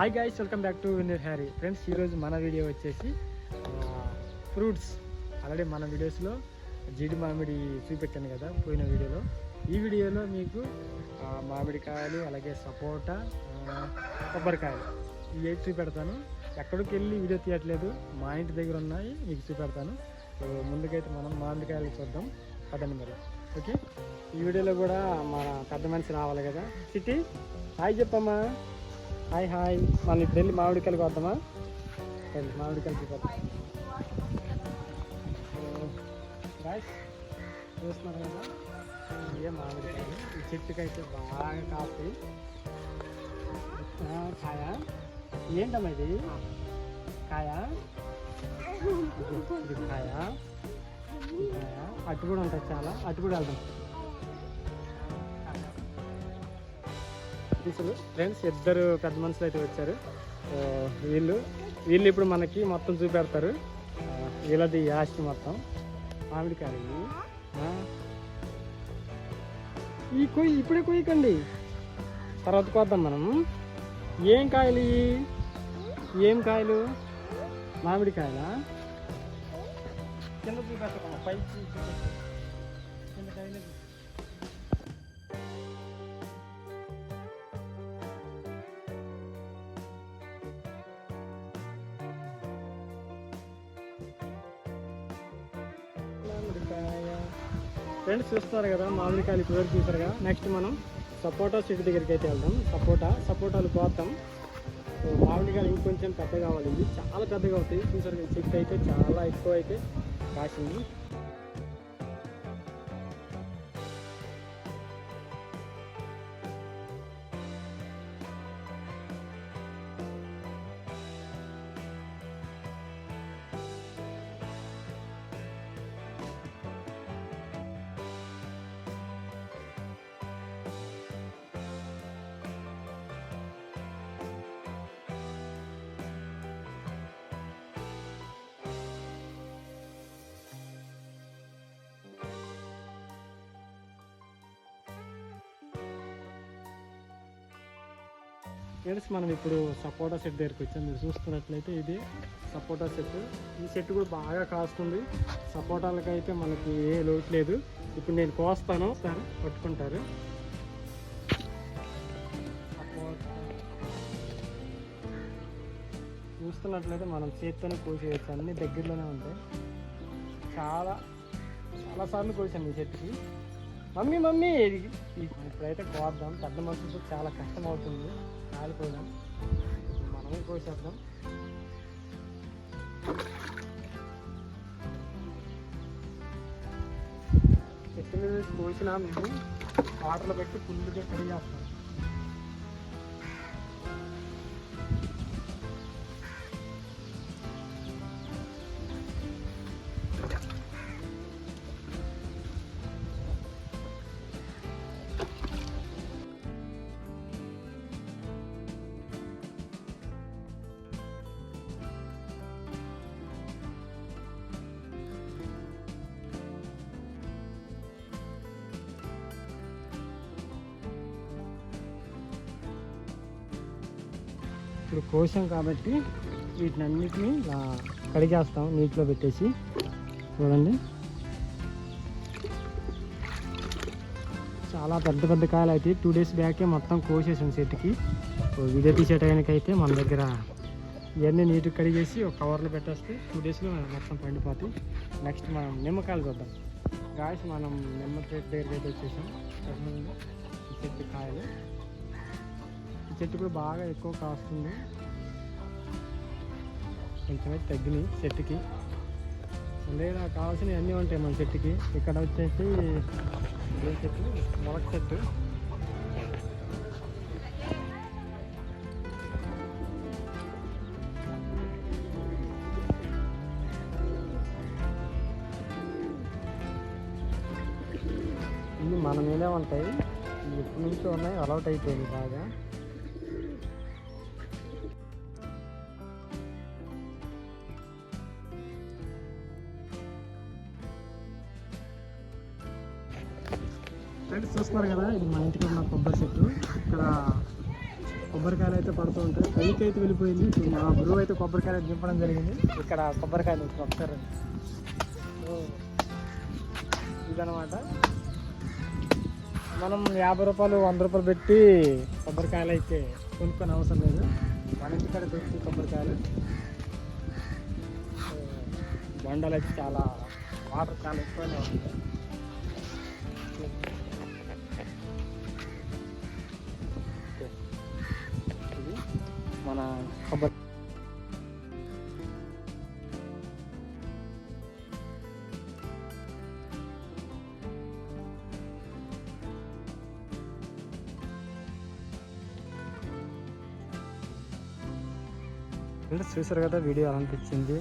Hi guys welcome back to winner Harry friends ఈరోజు మన video వచ్చేసి ఫ్రూట్స్ ఆల్రెడీ మన వీడియోస్లో జీడి మామిడి చూపెట్టాను కదా పోయిన వీడియోలో ఈ వీడియోలో మీకు మామిడికాయలు అలాగే సపోటా కొబ్బరికాయలు. ఇవి చూపెడతాను. ఎక్కడికి వెళ్ళి వీడియో తీయట్లేదు. మా ఇంటి దగ్గర ఉన్నాయి మీకు చూపెడతాను. ముందుకైతే మనం మామిడికాయలు చూద్దాం. పదండి మరి. ఓకే? ఈ వీడియోలో కూడా మన పెద్ద మనిషి రావాలి కదా. సిటీ హాయ్ చెప్పమ్మా. Hi hi. మనం ఇప్పుడు వెళ్ళి మామిడికాయలు కొద్దామా? వెళ్ళి మామిడికాయలు కొద్దాం. చూస్తున్నారు కదా? ఇవే మామిడికాయలు ఈ చెట్టుకి అయితే బాగా కాస్తాయి కాయ? ఏంటమ్మా ఇది? కాయ? ఇది- కాయ? కాయ? అటు కూడా ఉంటాయి చాలా. అటు కూడా వెళ్దాం. తీసులు ఫ్రెండ్స్ ఇద్దరు పెద్ద మనుషులు అయితే వచ్చారు. వీళ్ళు వీళ్ళు ఇప్పుడు మనకి మొత్తం చూపెడతారు. వీళ్ళది ఆస్తి మొత్తం. మామిడికాయలు ఈ కొయ్యి ఇప్పుడే కొయ్యకండి. తర్వాత కోద్దాం మనం. ఏం కాయలు ఇవి ఏం కాయలు? మామిడికాయలా కింద చూపెట్టకుండా పైకి కింద కాయలు మామిడికాయ. ఫ్రెండ్స్ చూస్తారు కదా మామిడికాయలు ఇప్పుడు చూసారుగా నెక్స్ట్ మనం సపోటా చెట్టు దగ్గరికి అయితే వెళ్దాం. సపోటా సపోటాలు కోస్తాం మామిడికాయలు ఇంకొంచెం పెద్దగా కావాలి. ఇది చాలా పెద్దగా అవుతాయి. చూసారు చెట్టు అయితే చాలా ఎక్కువ అయితే కాసింది. ఫ్రెండ్స్ మనం ఇప్పుడు సపోటా సెట్ దగ్గరికి వచ్చాం. మీరు చూస్తున్నట్లయితే ఇది సపోటా సెట్ ఈ సెట్ కూడా బాగా కాస్తుంది సపోటాలకి అయితే మనకి ఏ లోటు లేదు. ఇప్పుడు నేను కోస్తాను. సార్ పట్టుకుంటారు. చూస్తున్నట్లయితే మనం చేత్తోనే కోసేయచ్చు. అన్ని దగ్గరలోనే ఉంటాయి. చాలా చాలా సార్లు కోసాం ఈ చెట్టుకి మమ్మీ మమ్మీ! ఇప్పుడైతే కోద్దాం. పెద్ద మనుషులతో చాలా కష్టం అవుతుంది. కాలిపోదాం మనమే కోసేద్దాం చెట్టు మీద కోసినా మేము. వాటర్లో పెట్టి ఫుల్గా కడిగేస్తాం. ఇప్పుడు కోసాం కాబట్టి వీటిని అన్నిటిని ఇలా కడిగేస్తాం నీటిలో పెట్టేసి. చూడండి. చాలా పెద్ద పెద్ద కాయలు అయితే టూ డేస్ బ్యాకే మొత్తం కోసేసాం చెట్టుకి సో వీడియో తీసే అయితే మన దగ్గర ఇవన్నీ నీట్గా కడిగేసి ఒక కవర్లో పెట్టేస్తే టూ డేస్లో మొత్తం పండిపోతాయి. నెక్స్ట్ మనం నిమ్మకాయలు చూద్దాం. గాయస్ మనం నిమ్మ చెట్టు దగ్గరికి అయితే వచ్చేసాం. చెట్టు కాయలు. చెట్టు కూడా బాగా ఎక్కువ కాస్తుంది. కొంచెం అయితే తగ్గినాయి చెట్టుకి. లేదా నాకు కావాల్సినవి అన్నీ ఉంటాయి మన చెట్టుకి. ఇక్కడ వచ్చేసి ఏ చెట్టు మొలక చెట్టు. ఇవి మన మీదే ఉంటాయి. ఎప్పటి నుంచో ఉన్నాయి అలౌట్ అయిపోయింది బాగా. ఫ్రెండ్స్ చూస్తున్నారు కదా ఇది మా ఇంటికి ఉన్న కొబ్బరి చెట్టు. ఇక్కడ కొబ్బరికాయలు అయితే పడుతూ ఉంటాయి. పైకి అయితే వెళ్ళిపోయింది. ఇప్పుడు మా గురువు అయితే కొబ్బరికాయలు దింపడం జరిగింది. ఇక్కడ కొబ్బరికాయలు ఒకసారి ఇదనమాట మనం యాభై రూపాయలు వంద రూపాయలు పెట్టి కొబ్బరికాయలు అయితే కొనుక్కొని అవసరం లేదు. మన ఇంటికాడ దొరికి కొబ్బరికాయలు. బండలు అయితే చాలా వాటర్ చాలా ఎక్కువనే ఉంటాయి మన కొబ్బరి ఫ్రెండ్స్ చూసారు కదా వీడియో అనిపించింది?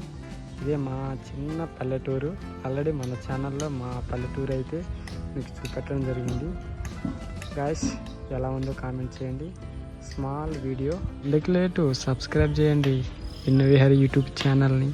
ఇదే మా చిన్న పల్లెటూరు. ఆల్రెడీ మన ఛానల్లో మా పల్లెటూరు అయితే మీకు చూపెట్టడం జరిగింది. గాయస్ ఎలా ఉందో కామెంట్ చేయండి. Small video. లేటు సబ్స్క్రైబ్ చేయండి. విన్నవిహారి యూట్యూబ్ ఛానల్ని.